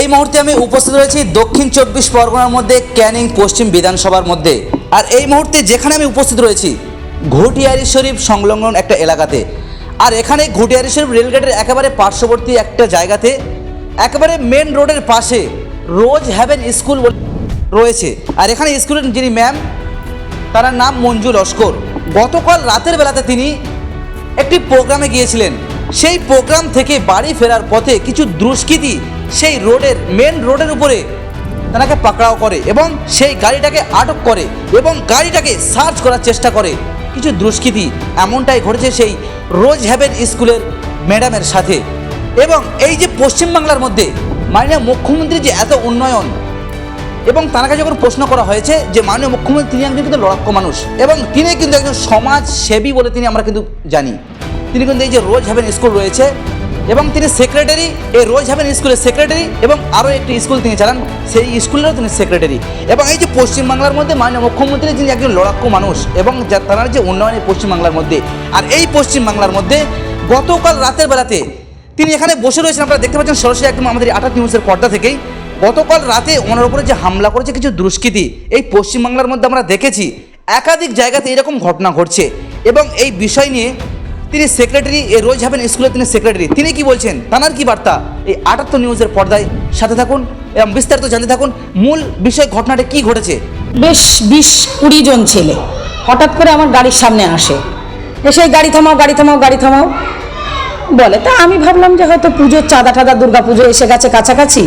এই মুহূর্তে আমি উপস্থিত রয়েছি দক্ষিণ চব্বিশ পরগনার মধ্যে, ক্যানিং পশ্চিম বিধানসভার মধ্যে। আর এই মুহূর্তে যেখানে আমি উপস্থিত রয়েছি, ঘুটিয়ারি শরীফ সংলগ্ন একটা এলাকাতে। আর এখানে ঘুটিয়ারি শরীফ রেলগেটের একেবারে পার্শ্ববর্তী একটা জায়গাতে, একেবারে মেন রোডের পাশে রোজ হ্যাভেন স্কুল রয়েছে। আর এখানে স্কুলের যিনি ম্যাম তার নাম মঞ্জু লস্কর গতকাল রাতের বেলাতে তিনি একটি প্রোগ্রামে গিয়েছিলেন। সেই প্রোগ্রাম থেকে বাড়ি ফেরার পথে কিছু দুষ্কৃতী সেই রোডের মেন রোডের উপরে তাকে পাকড়াও করে এবং সেই গাড়িটাকে আটক করে এবং গাড়িটাকে সার্চ করার চেষ্টা করে। কিছু দুষ্কৃতী এমনটাই ঘটেছে সেই রোজ হ্যাভেন স্কুলের ম্যাডামের সাথে। এবং এই যে পশ্চিমবাংলার মধ্যে মাননীয় মুখ্যমন্ত্রীর যে এত উন্নয়ন এবং তার কাছে যখন প্রশ্ন করা হয়েছে যে মাননীয় মুখ্যমন্ত্রী তিনি একজন কিন্তু লড়াক্য মানুষ এবং তিনি কিন্তু একজন সমাজসেবী বলে তিনি আমরা কিন্তু জানি। তিনি কিন্তু এই যে রোজ হ্যাভেন স্কুল রয়েছে এবং তিনি সেক্রেটারি, এই রোজ হ্যাভেন স্কুলের সেক্রেটারি এবং আরও একটি স্কুল তিনি চালান, সেই স্কুলেরও তিনি সেক্রেটারি। এবং এই যে পশ্চিমবাংলার মধ্যে মাননীয় মুখ্যমন্ত্রী যিনি একজন লড়াক্য মানুষ এবং যা তার যে উন্নয়ন এই পশ্চিমবাংলার মধ্যে। আর এই পশ্চিমবাংলার মধ্যে গতকাল রাতের বেলাতে তিনি এখানে বসে রয়েছেন, আপনারা দেখতে পাচ্ছেন সরাসরি একদম আমাদের আঠাশ নিউজের পর্দা থেকেই। গতকাল রাতে ওনার উপরে যে হামলা করেছে, কিছু দুষ্কৃতি এই পশ্চিমবাংলার মধ্যে আমরা দেখেছি। একাধিক জায়গাতে এরকম ঘটনা ঘটছে এবং এই বিষয় নিয়ে তিনি সেক্রেটারি এই রোজ হ্যাভেন স্কুলের তিনি সেক্রেটারি তিনি কি বলছেন? তানার কি বার্তা? এই আটাত্তর নিউজের পর্দায় সাথে থাকুন এবং বিস্তারিত জানতে থাকুন মূল বিষয় ঘটনাটা কি ঘটেছে। বেশ বিশ কুড়ি জন ছেলে। হঠাৎ করে আমার গাড়ির সামনে আসে। এসে গাড়ি থামাও গাড়ি থামাও গাড়ি থামাও। বলে, তা আমি ভাবলাম যে হয়তো পুজোর চাঁদা টাদা, দুর্গা পুজো এসে গেছে কাছাকাছি।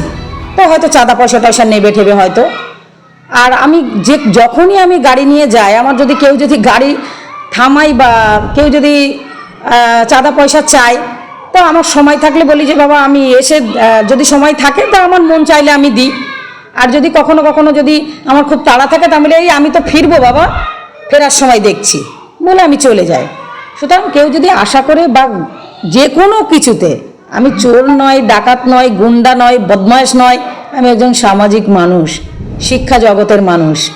তো হয়তো চাঁদা পয়সা টয়সা নেবে ঠেবে হয়তো। আর আমি যে, যখনই আমি গাড়ি নিয়ে যাই, আমার যদি কেউ যদি গাড়ি থামাই বা কেউ যদি চাঁদা পয়সা চাই। তো আমার সময় থাকলে বলি যে, বাবা, আমি এসে যদি সময় থাকে, তা আমার মন চাইলে আমি দিই। আর যদি কখনো কখনো যদি আমার খুব তাড়া থাকে, তাহলে এই আমি তো ফিরবো, বাবা। ফেরার সময় দেখছি। বলে আমি চলে যাই। সুতরাং কেউ যদি আশা করে বা যে কোনো কিছুতে, আমি চোর নয়, ডাকাত নয়, গুন্ডা নয়, বদমায়েশ নয়, আমি একজন সামাজিক মানুষ, শিক্ষা জগতের মানুষ।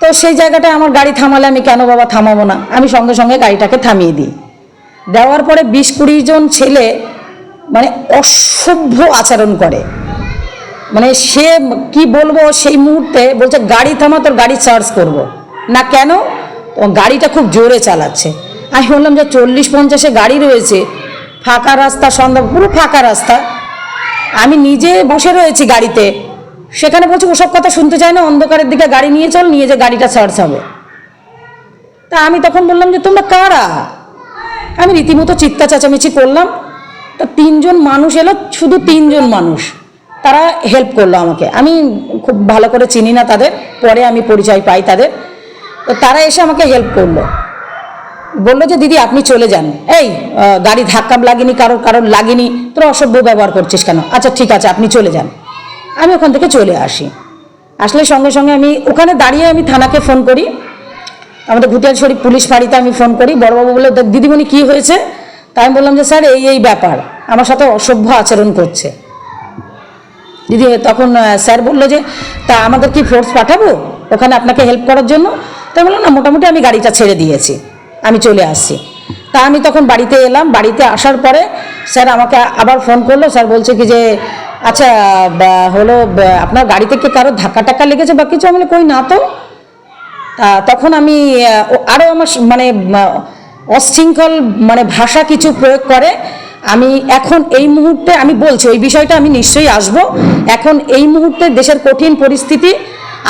তো সেই জায়গাটায় আমার গাড়ি থামালে আমি কেন বাবা থামাবো না? আমি সঙ্গে সঙ্গে গাড়িটাকে থামিয়ে দিই। দেওয়ার পরে বিশ কুড়ি জন ছেলে মানে অসভ্য আচরণ করে। মানে সে কি বলব সেই মুহূর্তে বলছে, গাড়ি থামা, তোর গাড়ি চার্জ করব। না, কেন? গাড়িটা খুব জোরে চালাচ্ছে। আমি বললাম যে, চল্লিশ পঞ্চাশে গাড়ি রয়েছে, ফাঁকা রাস্তা, সন্ধ্যা, পুরো ফাঁকা রাস্তা। আমি নিজে বসে রয়েছি গাড়িতে। সেখানে বলছে, ওসব কথা শুনতে চায় না, অন্ধকারের দিকে গাড়ি নিয়ে চল, নিয়ে যে গাড়িটা চার্জ হবে। তা আমি তখন বললাম যে, তোমরা কারা? আমি রীতিমতো চিৎকার চেঁচামেচি করলাম। তা তিনজন মানুষ এলো, শুধু তিনজন মানুষ। তারা হেল্প করল আমাকে। আমি খুব ভালো করে চিনি না তাদের। পরে আমি পরিচয় পাই তাদের। তো তারা এসে আমাকে হেল্প করল। বলল যে, দিদি, আপনি চলে যান। এই গাড়ি ধাক্কা লাগেনি, কারোর কারোর লাগেনি। তোরা অসভ্য ব্যবহার করছিস কেন? আচ্ছা ঠিক আছে, আপনি চলে যান। আমি ওখান থেকে চলে আসি। আসলে সঙ্গে সঙ্গে আমি ওখানে দাঁড়িয়ে আমি থানাকে ফোন করি। আমাদের ঘুটিয়াল শরীফ পুলিশ ফাঁড়িতে আমি ফোন করি বড়বাবু বলে "দেখ, দিদিমণি কী হয়েছে? তাই আমি বললাম যে স্যার এই এই ব্যাপার আমার সাথে অসভ্য আচরণ করছে। দিদি তখন স্যার বলল যে তা আমাদের কি ফোর্স পাঠাবো? ওখানে আপনাকে হেল্প করার জন্য? তাই বললাম না মোটামুটি আমি গাড়িটা ছেড়ে দিয়েছি আমি চলে আসছি। তা আমি তখন বাড়িতে এলাম বাড়িতে আসার পরে স্যার আমাকে আবার ফোন করল স্যার বলছে কি যে আচ্ছা হলো আপনার গাড়িতে কি কারও ধাক্কা টাক্কা লেগেছে বা কিছু? আমি কই না তা। তখন আমি আরও আমার মানে অশৃঙ্খল মানে ভাষা কিছু প্রয়োগ করে। আমি এখন এই মুহূর্তে আমি বলছি ওই বিষয়টা আমি নিশ্চয়ই আসব। এখন এই মুহূর্তে দেশের কঠিন পরিস্থিতি,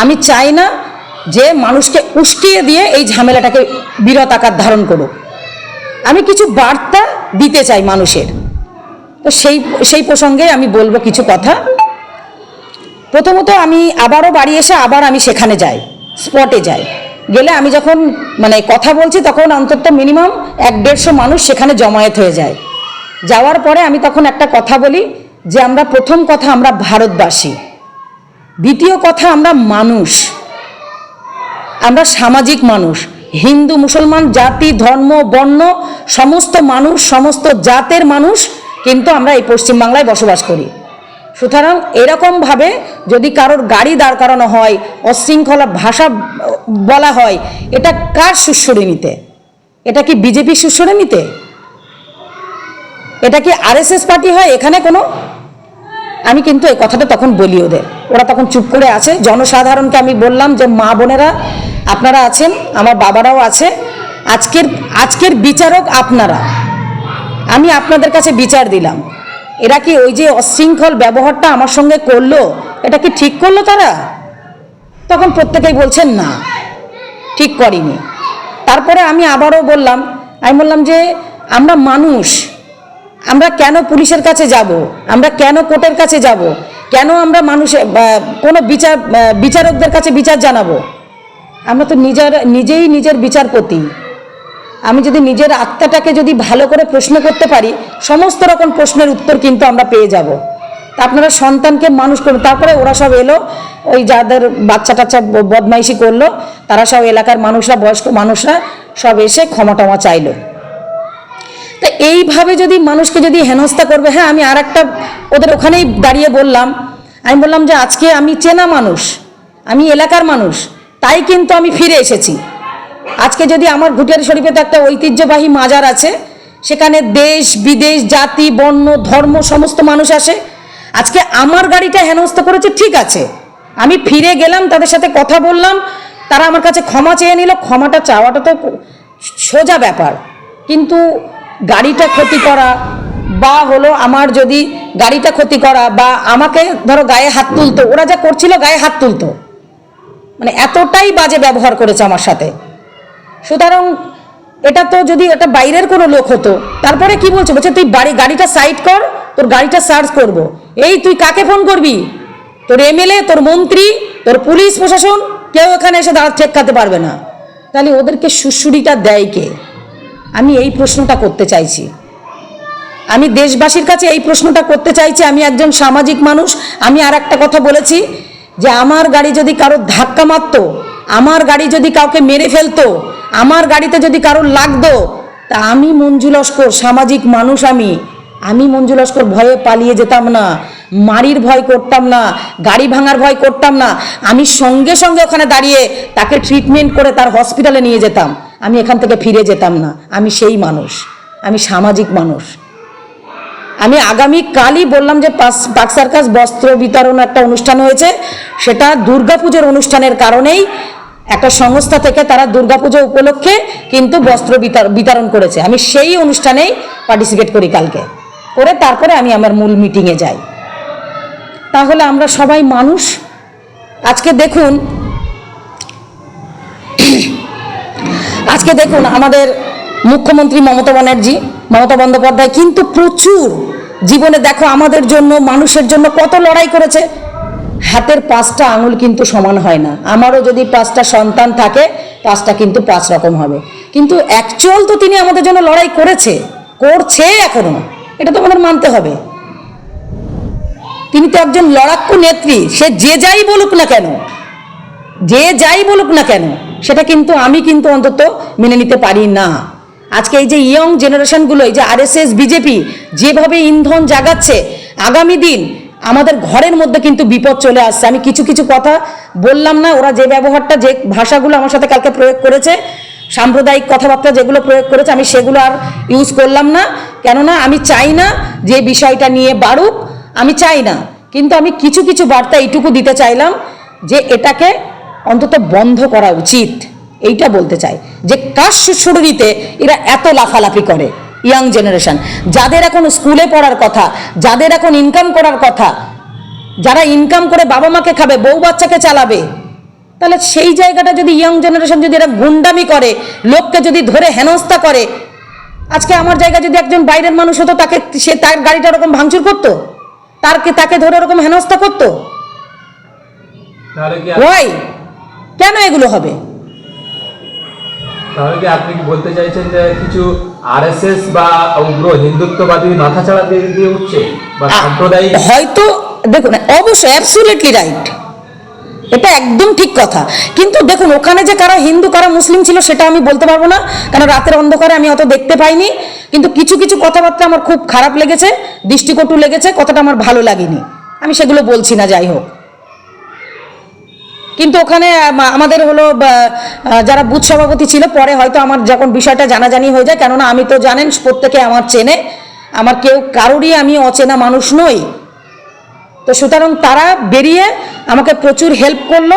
আমি চাই না যে মানুষকে উস্কিয়ে দিয়ে এই ঝামেলাটাকে বিরত আকার ধারণ করুক। আমি কিছু বার্তা দিতে চাই মানুষের। তো সেই সেই প্রসঙ্গে আমি বলব কিছু কথা। প্রথমত আমি আবারও বাড়ি এসে আবার আমি সেখানে যাই। স্পটে যায়। গেলে আমি যখন মানে কথা বলছি তখন অন্তত মিনিমাম এক দেড়শো মানুষ সেখানে জমায়েত হয়ে যায়। যাওয়ার পরে আমি তখন একটা কথা বলি যে আমরা প্রথম কথা আমরা ভারতবাসী। দ্বিতীয় কথা আমরা মানুষ। আমরা সামাজিক মানুষ। হিন্দু, মুসলমান, জাতি, ধর্ম, বর্ণ, সমস্ত মানুষ, সমস্ত জাতের মানুষ কিন্তু আমরা এই পশ্চিমবাংলায় বসবাস করি। সুতরাং এরকমভাবে যদি কারোর গাড়ি দাঁড় করানো হয়, অশৃঙ্খলা ভাষা বলা হয়, এটা কার সুস্বরে নিতে এটা কি বিজেপি সুস্বরে নিতে এটা কি আরএসএস পার্টি হয় এখানে কোনো? আমি কিন্তু এই কথাটা তখন বলি ওদের। ওরা তখন চুপ করে আছে। জনসাধারণকে আমি বললাম যে, মা বোনেরা, আপনারা আছেন, আমার বাবারাও আছে। আজকের আজকের বিচারক আপনারা। আমি আপনাদের কাছে বিচার দিলাম। এরা কি ওই যে অশৃঙ্খল ব্যবহারটা আমার সঙ্গে করল? এটা কি ঠিক করল তারা? তখন প্রত্যেকেই বলছেন, না, ঠিক করিনি। তারপরে আমি আবারও বললাম, আমি বললাম যে, আমরা মানুষ, আমরা কেন পুলিশের কাছে যাব? আমরা কেন কোর্টের কাছে যাব? কেন আমরা মানুষের কোনো বিচার বিচারকদের কাছে বিচার জানাব? আমরা তো নিজের, নিজেই নিজের বিচারপতি। আমি যদি নিজের আত্মাটাকে যদি ভালো করে প্রশ্ন করতে পারি, সমস্ত রকম প্রশ্নের উত্তর কিন্তু আমরা পেয়ে যাব। তা আপনারা সন্তানকে মানুষ করুন। তারপরে ওরা সব এলো, ওই যাদের বাচ্চা টাচ্চা বদমাইশি করল, তারা সব এলাকার মানুষরা, বয়স্ক মানুষরা সব এসে ক্ষমা টমা চাইলো। তা এইভাবে যদি মানুষকে যদি হেনস্থা করবে হ্যাঁ আমি আর একটা ওদের ওখানেই দাঁড়িয়ে বললাম। আমি বললাম যে, আজকে আমি চেনা মানুষ, আমি এলাকার মানুষ, তাই কিন্তু আমি ফিরে এসেছি। আজকে যদি আমার ঘুটিয়ারি শরীফে তো একটা ঐতিহ্যবাহী মাজার আছে, সেখানে দেশ, বিদেশ, জাতি, বর্ণ, ধর্ম, সমস্ত মানুষ আসে। আজকে আমার গাড়িটা হেনস্থা করেছে, ঠিক আছে। আমি ফিরে গেলাম, তাদের সাথে কথা বললাম, তারা আমার কাছে ক্ষমা চেয়ে নিল। ক্ষমাটা চাওয়াটা তো সোজা ব্যাপার। কিন্তু গাড়িটা ক্ষতি করা বা হলো আমার যদি গাড়িটা ক্ষতি করা বা আমাকে ধরো গায়ে হাত তুলতো, ওরা যা করছিল গায়ে হাত তুলতো। মানে এতটাই বাজে ব্যবহার করেছে আমার সাথে। সুতরাং এটা তো যদি এটা বাইরের কোনো লোক হতো, তারপরে কি বলছে? বলছে, তুই বাড়ি, গাড়িটা সাইড কর, তোর গাড়িটা সার্চ করব। এই তুই কাকে ফোন করবি? তোর এমএলএ তোর মন্ত্রী, তোর পুলিশ, প্রশাসন, কেউ এখানে এসে দাঁড়া ঠেকাতে পারবে না। তাহলে ওদেরকে সুশুড়িটা দেয় কে? আমি এই প্রশ্নটা করতে চাইছি। আমি দেশবাসীর কাছে এই প্রশ্নটা করতে চাইছি, আমি একজন সামাজিক মানুষ, আমি আর একটা কথা বলেছি যে আমার গাড়ি যদি কারও ধাক্কা মারতো, আমার গাড়ি যদি কাউকে মেরে ফেলতো আমার গাড়িতে যদি কারোর লাগতো, তা আমি মঞ্জু লস্কর, সামাজিক মানুষ আমি। আমি মঞ্জু লস্কর ভয়ে পালিয়ে যেতাম না, মারির ভয় করতাম না, গাড়ি ভাঙার ভয় করতাম না। আমি সঙ্গে সঙ্গে ওখানে দাঁড়িয়ে তাকে ট্রিটমেন্ট করে তার হসপিটালে নিয়ে যেতাম। আমি এখান থেকে ফিরে যেতাম না। আমি সেই মানুষ। আমি সামাজিক মানুষ। আমি আগামী কালই বললাম যে পাস- পাক সার্কাস বস্ত্র বিতরণ একটা অনুষ্ঠান হয়েছে। সেটা দুর্গাপুজোর অনুষ্ঠানের কারণেই একটা সংস্থা থেকে তারা দুর্গাপুজো উপলক্ষে কিন্তু বস্ত্র বিতর- বিতরণ করেছে। আমি সেই অনুষ্ঠানেই পার্টিসিপেট করি কালকে। করে তারপরে আমি আমার মূল মিটিংয়ে যাই। তাহলে আমরা সবাই মানুষ। আজকে দেখুন আজকে দেখুন আমাদের মুখ্যমন্ত্রী মমতা ব্যানার্জি, মমতা বন্দ্যোপাধ্যায় কিন্তু প্রচুর। জীবনে দেখো আমাদের জন্য, মানুষের জন্য কত লড়াই করেছে। হাতের পাঁচটা আঙুল কিন্তু সমান হয় না। আমারও যদি পাঁচটা সন্তান থাকে, পাঁচটা কিন্তু পাঁচ রকম হবে। কিন্তু অ্যাকচুয়াল তো তিনি আমাদের জন্য লড়াই করেছে, করছে এখনও। এটা তো আমাদের মানতে হবে। তিনি তো একজন লড়াক্কু নেত্রী, সে যে যাই বলুক না কেন, যে যাই বলুক না কেন, সেটা কিন্তু আমি কিন্তু অন্তত মেনে নিতে পারি না। আজকে এই যে ইয়ং জেনারেশনগুলো, এই যে আরএসএস, বিজেপি, যেভাবে ইন্ধন জাগাচ্ছে, আগামী দিন আমাদের ঘরের মধ্যে কিন্তু বিপদ চলে আসছে। আমি কিছু কিছু কথা বললাম না, ওরা যে ব্যবহারটা, যে ভাষাগুলো আমার সাথে কালকে প্রয়োগ করেছে, সাম্প্রদায়িক কথাবার্তা যেগুলো প্রয়োগ করেছে, আমি সেগুলো আর ইউজ করলাম না। কেননা আমি চাই না যে বিষয়টা নিয়ে বাড়ুক, আমি চাই না। কিন্তু আমি কিছু কিছু বার্তা এইটুকু দিতে চাইলাম যে এটাকে অন্তত বন্ধ করা উচিত। এইটা বলতে চাই যে কার সুশুড়িতে এরা এত লাফালাফি করে। ইয়াং জেনারেশন যাদের এখন স্কুলে পড়ার কথা যাদের এখন ইনকাম করার কথা যারা ইনকাম করে বাবা মাকে খাবে বউ বাচ্চাকে চালাবে তাহলে সেই জায়গাটা যদি ইয়াং জেনারেশন যদি এরা গুন্ডামি করে লোককে যদি ধরে হেনস্থা করে আজকে আমার জায়গায় যদি একজন বাইরের মানুষ হতো তাকে সে তার গাড়িটা ওরকম ভাঙচুর করতো? তারকে তাকে ধরে ওরকম হেনস্থা করতো? ওয়াই কেন এগুলো হবে? তাহলে কি আপনি কি বলতে চাইছেন যে কিছু আরএসএস বা উগ্র হিন্দুত্ববাদী মাথাচাড়া দিয়ে দিয়ে উঠছে? বা সাম্প্রদায়িক হয়তো দেখুন অবশ্যই অ্যাবসুলেটলি রাইট এটা একদম ঠিক কথা। কিন্তু দেখুন ওখানে যে কারা হিন্দু কারা মুসলিম ছিল সেটা আমি বলতে পারব না। কারণ রাতের অন্ধকারে আমি অত দেখতে পাইনি। কিন্তু কিছু কিছু কথাবার্তা আমার খুব খারাপ লেগেছে দৃষ্টিকটু লেগেছে কথাটা আমার ভালো লাগেনি। আমি সেগুলো বলছি না যাই হোক। কিন্তু ওখানে আমাদের হলো যারা বুথ সভাপতি ছিল, পরে হয়তো আমার যখন বিষয়টা জানাজানি হয়ে যায়, কেননা আমি তো জানেন, প্রত্যেকে আমার চেনে, আমার কেউ কারোরই আমি অচেনা মানুষ নই। তো সুতরাং তারা বেরিয়ে আমাকে প্রচুর হেল্প করল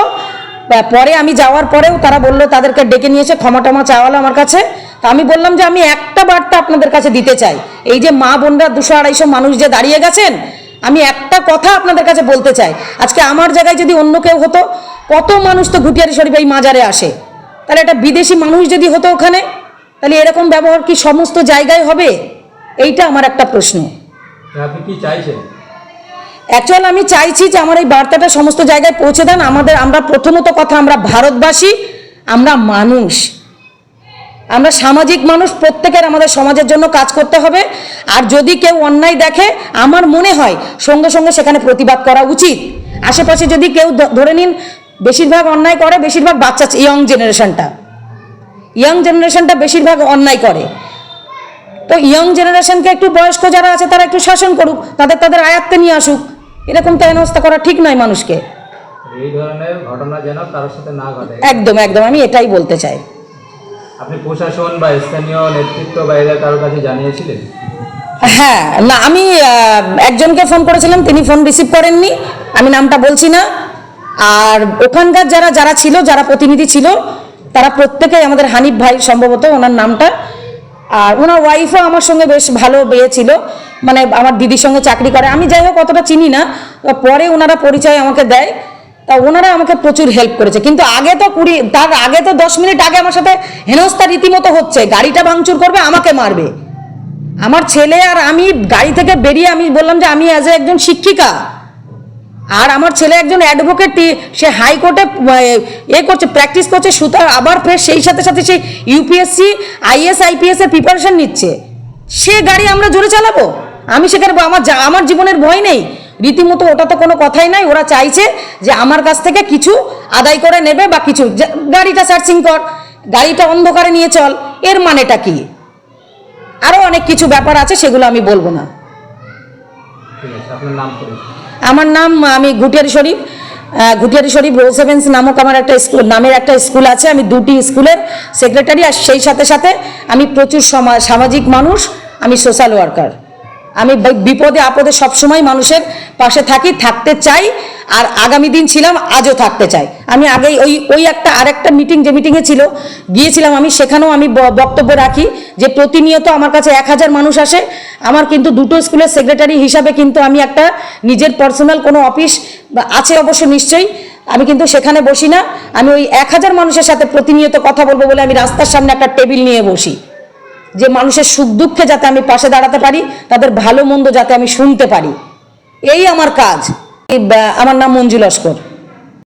পরে আমি যাওয়ার পরেও তারা বলল, তাদেরকে ডেকে নিয়েছে ক্ষমা টমা চাওয়ালো আমার কাছে। তা আমি বললাম যে, আমি একটা বার্তা আপনাদের কাছে দিতে চাই। এই যে মা বোনরা দুশো আড়াইশো মানুষ যে দাঁড়িয়ে গেছেন, আমি একটা কথা আপনাদের কাছে বলতে চাই। আজকে আমার জায়গায় যদি অন্য কেউ হতো কত মানুষ তো ঘুটিয়ারি শরীফ এই মাজারে আসে? তাহলে একটা বিদেশি মানুষ যদি হতো ওখানে তাহলে এরকম ব্যবহার কি সমস্ত জায়গায় হবে? এইটা আমার একটা প্রশ্ন। আপনি কি চাইছেন? অ্যাকচুয়াল আমি চাইছি যে আমার এই বার্তাটা সমস্ত জায়গায় পৌঁছে দেন। আমাদের আমরা প্রথমত কথা আমরা ভারতবাসী আমরা মানুষ। আমরা সামাজিক মানুষ প্রত্যেকের আমাদের সমাজের জন্য কাজ করতে হবে। আর যদি কেউ অন্যায় দেখে আমার মনে হয় সঙ্গে সঙ্গে সেখানে প্রতিবাদ করা উচিত। আশেপাশে যদি কেউ ধরে নিন বেশিরভাগ অন্যায় করে বেশিরভাগ বাচ্চা ইয়ং জেনারেশনটা ইয়ং জেনারেশনটা বেশিরভাগ অন্যায় করে। তো ইয়ং জেনারেশনকে একটু বয়স্ক যারা আছে তারা একটু শাসন করুক তাদের তাদের আয়াত্তে নিয়ে আসুক। এরকম তো হেনস্থা করা ঠিক নয় মানুষকে। এই ধরনের ঘটনা যেন কারোর সাথে না ঘটে। একদম একদম আমি এটাই বলতে চাই। আপনি প্রশাসন বা স্থানীয় নেতৃত্ব বা এদের কারোর কাছে জানিয়েছিলেন? হ্যাঁ না আমি একজনকে ফোন করেছিলাম তিনি ফোন রিসিভ করেননি। আমি নামটা বলছি না। আর ওখানকার যারা যারা ছিল, যারা প্রতিনিধি ছিল, তারা প্রত্যেকেই আমাদের হানিফ ভাই সম্ভবত ওনার নামটা। আর ওনার ওয়াইফও আমার সঙ্গে বেশ ভালো বেয়ে ছিল। মানে আমার দিদির সঙ্গে চাকরি করে। আমি যাই হোক অতটা চিনি না পরে ওনারা পরিচয় আমাকে দেয়। তা ওনারা আমাকে প্রচুর হেল্প করেছে। কিন্তু আগে তো কুড়ি, তার আগে তো দশ মিনিট আগে আমার সাথে হেনস্থা রীতিমতো হচ্ছে। গাড়িটা ভাঙচুর করবে, আমাকে মারবে। আমার ছেলে আর আমি গাড়ি থেকে বেরিয়ে আমি বললাম যে আমি অ্যাজ এ একজন শিক্ষিকা আর আমার ছেলে একজন অ্যাডভোকেট সে হাইকোর্টে এ করছে প্র্যাকটিস করছে সুতরাং আবার ফের সেই সাথে সাথে সে ইউপিএসসি আইএস আইপিএস এর প্রিপারেশন নিচ্ছে। সে গাড়ি আমরা জোরে চালাবো? আমি সেখানে আমার আমার জীবনের ভয় নেই। রীতিমতো ওটা তো কোনো কথাই নাই। ওরা চাইছে যে আমার কাছ থেকে কিছু আদায় করে নেবে বা কিছু। গাড়িটা সার্চিং কর, গাড়িটা অন্ধকারে নিয়ে চল। এর মানেটা কি? আরও অনেক কিছু ব্যাপার আছে, সেগুলো আমি বলব না। আমার নাম, আমি ঘুটিয়ারি শরীফ। ঘুটিয়ারি শরীফ রোজ হেভেন্স নামক আমার একটা স্কুল, নামের একটা স্কুল আছে। আমি দুটি স্কুলের সেক্রেটারি আর সেই সাথে সাথে আমি প্রচুর সমা- সামাজিক মানুষ, আমি সোশ্যাল ওয়ার্কার। আমি বিপদে আপদে সবসময় মানুষের পাশে থাকি, থাকতে চাই, আর আগামী দিন ছিলাম, আজও থাকতে চাই। আমি আগেই ওই ওই একটা আরেকটা মিটিং, যে মিটিংয়ে ছিল, গিয়েছিলাম আমি, সেখানেও আমি বক্তব্য রাখি। যে প্রতিনিয়ত আমার কাছে এক হাজার মানুষ আসে, আমার কিন্তু দুটো স্কুলের সেক্রেটারি হিসাবে কিন্তু আমি একটা নিজের পার্সোনাল কোনো অফিস আছে অবশ্য নিশ্চয়ই, আমি কিন্তু সেখানে বসি না। আমি ওই এক হাজার মানুষের সাথে প্রতিনিয়ত কথা বলব বলে আমি রাস্তার সামনে একটা টেবিল নিয়ে বসি। যে মানুষের সুখ দুঃখে যাতে আমি পাশে দাঁড়াতে পারি, তাদের ভালো মন্দ যাতে আমি শুনতে পারি। এই আমার কাজ। আমার নাম মঞ্জু লস্কর।